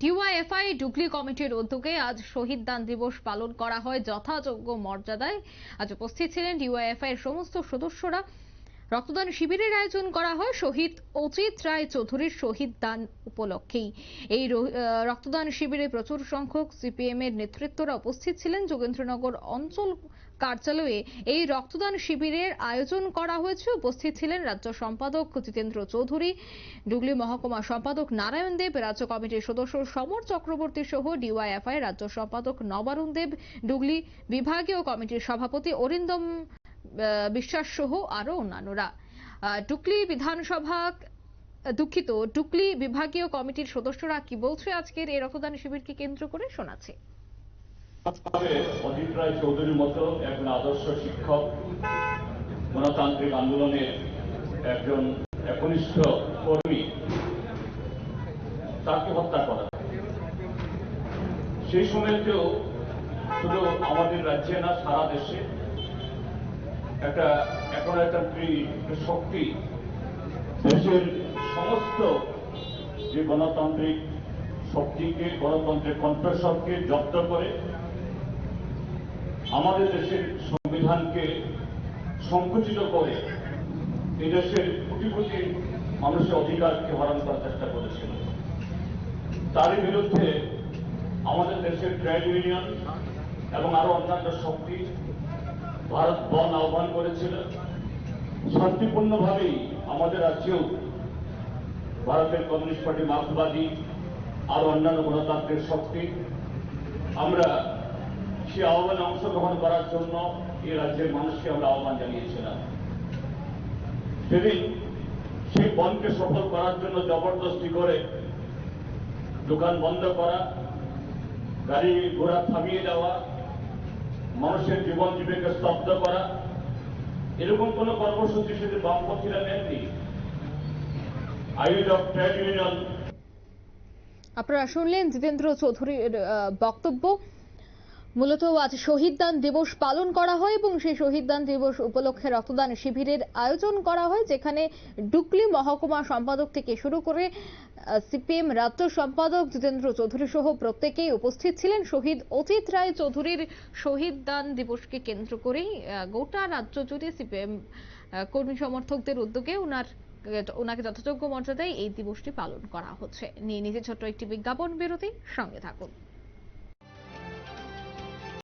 DYFI Dugli কমিটির উদ্যোগে আজ শহীদ দান দিবস পালন করা হয় যথাযোগ্য মর্যাদায়। আজ উপস্থিত ছিলেন ডিওয়াইএফআই এর সমস্ত সদস্যরা। রক্তদান শিবিরের আয়োজন করা হয় শহীদ অজিত রায় চৌধুরীর শহীদ দান উপলক্ষেই। এই রক্তদান শিবিরে প্রচুর সংখ্যক সিপিএম এর নেতৃত্বরা উপস্থিত ছিলেন। যোগেন্দ্রনগর অঞ্চল কার্যালয়ে এই রক্তদান শিবিরের আয়োজন করা হয়েছে। উপস্থিত ছিলেন রাজ্য সম্পাদক জিতেন্দ্র চৌধুরী, ডুগলি মহকুমা সম্পাদক নারায়ণ দেব, রাজ্য কমিটির সদস্য সমর চক্রবর্তী সহ ডিওয়াইএফআই রাজ্য সম্পাদক নবারুণ দেব, ডুগলি বিভাগীয় কমিটির সভাপতি অরিন্দম বিশ্বাস সহ আরও অন্যান্যরা। টুকলি বিধানসভা, দুঃখিত টুকলি বিভাগীয় কমিটির সদস্যরা কি বলছে আজকের এই রক্তদান শিবিরকে কেন্দ্র করে শোনাচ্ছে। অজিত রায় চৌধুরীর মতো একজন আদর্শ শিক্ষক, গণতান্ত্রিক আন্দোলনের একজন একনিষ্ঠ কর্মী, তাকে হত্যা করা। সেই সময়তেও শুধু আমাদের রাজ্যে না, সারা দেশে একটা, এখন একটা শক্তি, দেশের সমস্ত যে গণতান্ত্রিক শক্তিকে, গণতন্ত্রের কণ্ঠস্বরকে জব্দ করে আমাদের দেশের সংবিধানকে সংকুচিত করে এই দেশের কোটি কোটি মানুষের অধিকারকে হরণ করার চেষ্টা করেছিল। তারই বিরুদ্ধে আমাদের দেশের ট্রেড ইউনিয়ন এবং আরও অন্যান্য শক্তি ভারত বন আহ্বান করেছিল। শান্তিপূর্ণভাবেই আমাদের রাজ্যেও ভারতের কমিউনিস্ট পার্টি মার্ক্সবাদী আর অন্যান্য গণতান্ত্রিক শক্তি। আমরা সে আহ্বানে অংশগ্রহণ করার জন্য এই রাজ্যের মানুষকে আমরা আহ্বান জানিয়েছিলাম। সেদিন সেই বনকে সফল করার জন্য জবরদস্তি করে দোকান বন্ধ করা, গাড়ি ঘোড়া থামিয়ে দেওয়া, মানুষের জীবন জীবিকা স্তব্ধ করা, এরকম কোন কর্মসূচি সেদিন বামপন্থীরা নেননি। অফ ট্রেড ইউনিয়ন আপনারা শুনলেন জিতেন্দ্র চৌধুরীর বক্তব্য। মূলত আজ শহীদ দান দিবস পালন করা হয় এবং সেই শহীদ দান দিবস উপলক্ষে রক্তদান শিবিরের আয়োজন করা হয়, যেখানে ডুকলি মহকুমা সম্পাদক থেকে শুরু করে সিপিএম রাজ্য সম্পাদক জিতেন্দ্র চৌধুরী সহ প্রত্যেকেই উপস্থিত ছিলেন। শহীদ অজিত রায় চৌধুরীর শহীদ দান দিবসকে কেন্দ্র করেই গোটা রাজ্য জুড়ে সিপিএম কর্মী সমর্থকদের উদ্যোগে ওনার ওনাকে যথাযোগ্য মর্যাদায় এই দিবসটি পালন করা হচ্ছে। নিয়ে নিজে ছোট্ট একটি বিজ্ঞাপন বিরতি, সঙ্গে থাকুন।